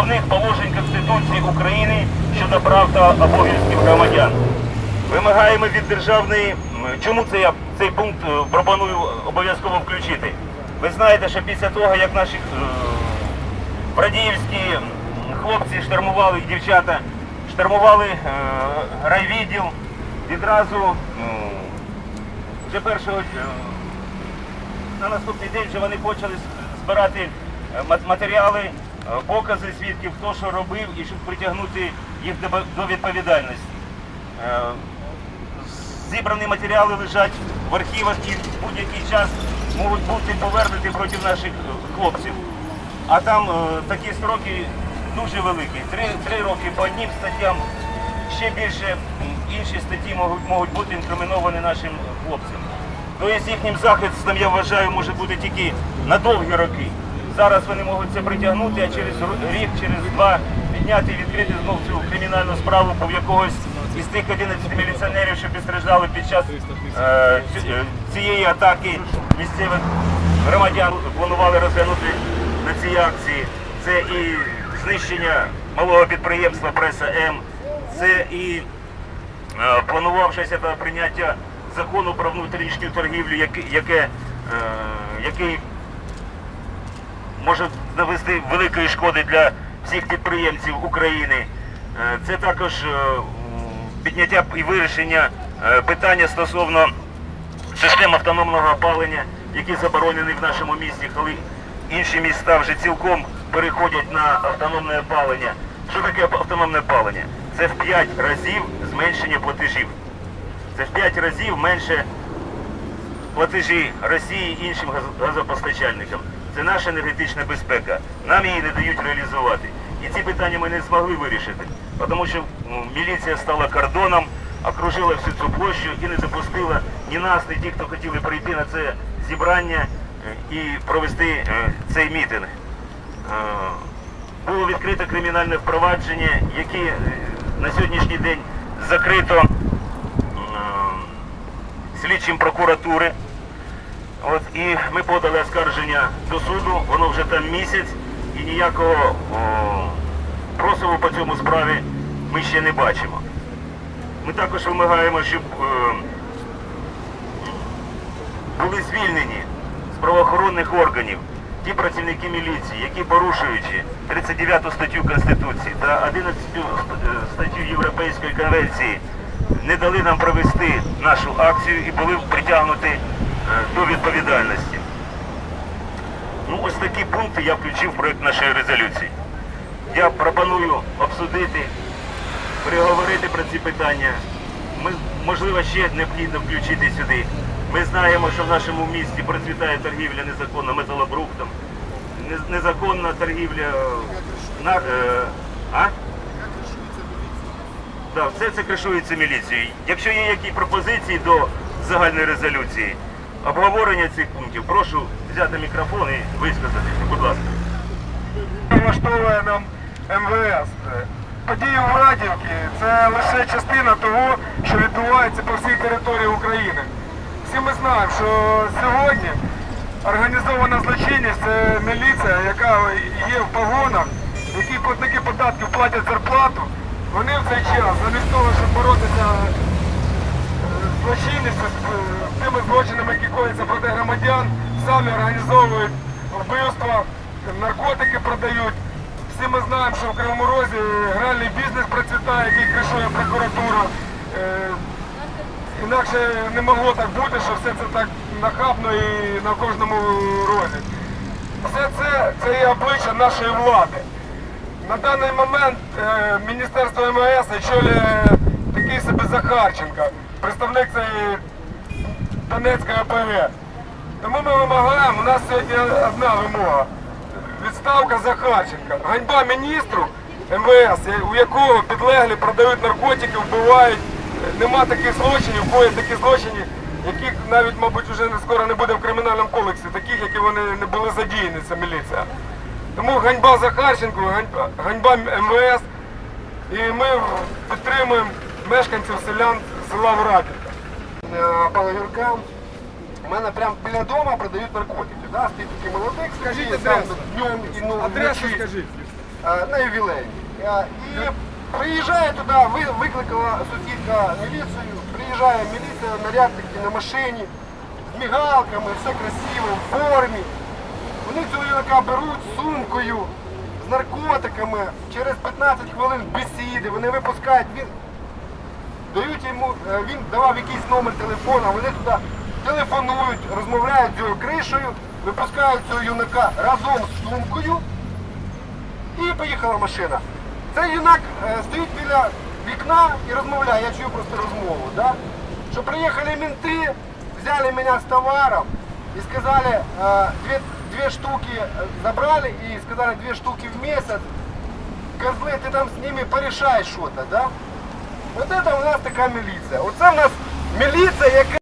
основних положень Конституції України щодо прав та обов'язків громадян. Вимагаємо від державної. Чому це я цей пункт е, пропоную обов'язково включити? Ви знаєте, що після того, як наші е, брадіївські хлопці штурмували дівчата, штурмували е, райвідділ, відразу вже першого на наступний день вже вони почали збирати матеріали, покази свідків, хто що робив, і щоб притягнути їх до відповідальності. Е, Зібрані матеріали лежать в архівах і в будь-який час можуть бути повернуті проти наших е, хлопців. А там е, такі строки дуже великі. Три, три роки по одним статтям, ще більше інші статті можуть, можуть бути інкриміновані нашим хлопцям. Тобто їхнім захистом, я вважаю, може бути тільки на довгі роки. Зараз вони можуть це притягнути, а через рік, через два підняти і відкрити знов цю кримінальну справу по якогось із тих 11 міліціонерів, що постраждали під час е, е, цієї атаки місцевих громадян планували розглянути на цій акції. Це і знищення малого підприємства Преса М, це і е, планувавшися та прийняття закону про внутрішню торгівлю, яке, е, який може навести великої шкоди для всіх підприємців України. Е, Це також е, підняття і вирішення е, питання стосовно систем автономного опалення, які заборонені в нашому місті, коли інші міста вже цілком переходять на автономне опалення. Що таке автономне опалення? Це в 5 разів зменшення платежів. Це в 5 разів менше платежі Росії і іншим газопостачальникам. Це наша енергетична безпека. Нам її не дають реалізувати. І ці питання ми не змогли вирішити, тому що ну, міліція стала кордоном, окружила всю цю площу і не допустила ні нас, ні ті, хто хотіли прийти на це зібрання е, і провести е, цей мітинг. Е, Було відкрито кримінальне впровадження, яке на сьогоднішній день закрито слідчим прокуратури. От, і ми подали оскарження до суду, воно вже там місяць, і ніякого просову по цьому справі ми ще не бачимо. Ми також вимагаємо, щоб е, були звільнені з правоохоронних органів ті працівники міліції, які порушуючи 39 статтю Конституції та 11 статтю Європейської конвенції, не дали нам провести нашу акцію і були притягнуті е, до відповідальності. Ну, ось такі пункти я включив в проєкт нашої резолюції. Я пропоную обсудити, переговорити про ці питання. Ми, можливо, ще необхідно включити сюди. Ми знаємо, що в нашому місті процвітає торгівля незаконна металобрухтом, незаконна торгівля на, е, а? Так, все це кришується міліцією. Якщо є які пропозиції до загальної резолюції, обговорення цих пунктів, прошу взяти мікрофон і висказатися. Будь ласка. влаштовує нам МВС. Події в Радівці це лише частина того, що відбувається по всій території України. Всі ми знаємо, що сьогодні організована злочинність це міліція, яка є в погонах, які платники податків платять зарплату. Вони в цей час, замість того, щоб боротися е, злочинністю, з тими злочинами, які кояться проти громадян, самі організовують вбивства, наркотики продають. Всі ми знаємо, що в Кривому Розі гральний бізнес процвітає, який кришує прокуратура. Е, Інакше не могло так бути, що все це так нахабно і на кожному розі. Все це, це є обличчя нашої влади. На даний момент е, Міністерство МВС очолює такий собі Захарченко, представник цієї Донецької ОПГ. Тому ми вимагаємо, у нас сьогодні одна вимога. Відставка Захарченка. Ганьба міністру МВС, у якого підлеглі продають наркотики, вбивають. Нема таких злочинів, коїть такі злочини, яких навіть, мабуть, вже скоро не буде в кримінальному кодексі, таких, які вони не були задіяні, ця міліція. Тому ганьба Захарченку, ганьба, ганьба МВС. І ми підтримуємо мешканців селян села Врадівка. Палагірка. У мене прямо біля дому продають наркотики. Да? Стоїть такий молодик, Скажіть там днем і ну, Адресу вночі. скажіть. е, на ювілейні. Е, І приїжджає туди, ви- викликала сусідка міліцію, приїжджає міліція, наряд такий на машині, з мігалками, все красиво, в формі. Вони цього юнака беруть з сумкою, з наркотиками, через 15 хвилин бесіди, вони випускають, він, дають йому, е, він давав якийсь номер телефону, вони туди телефонують, розмовляють з кришею, випускають цього юнака разом з сумкою і поїхала машина. Цей юнак е, стоїть біля вікна і розмовляє, я чую просто розмову. Да? Що приїхали менти, взяли мене з товаром і сказали, е, дві, дві штуки забрали і сказали дві штуки в місяць. Козли, ти там з ними порішай щось, да? От это у нас така міліція. Оце в нас міліція, яка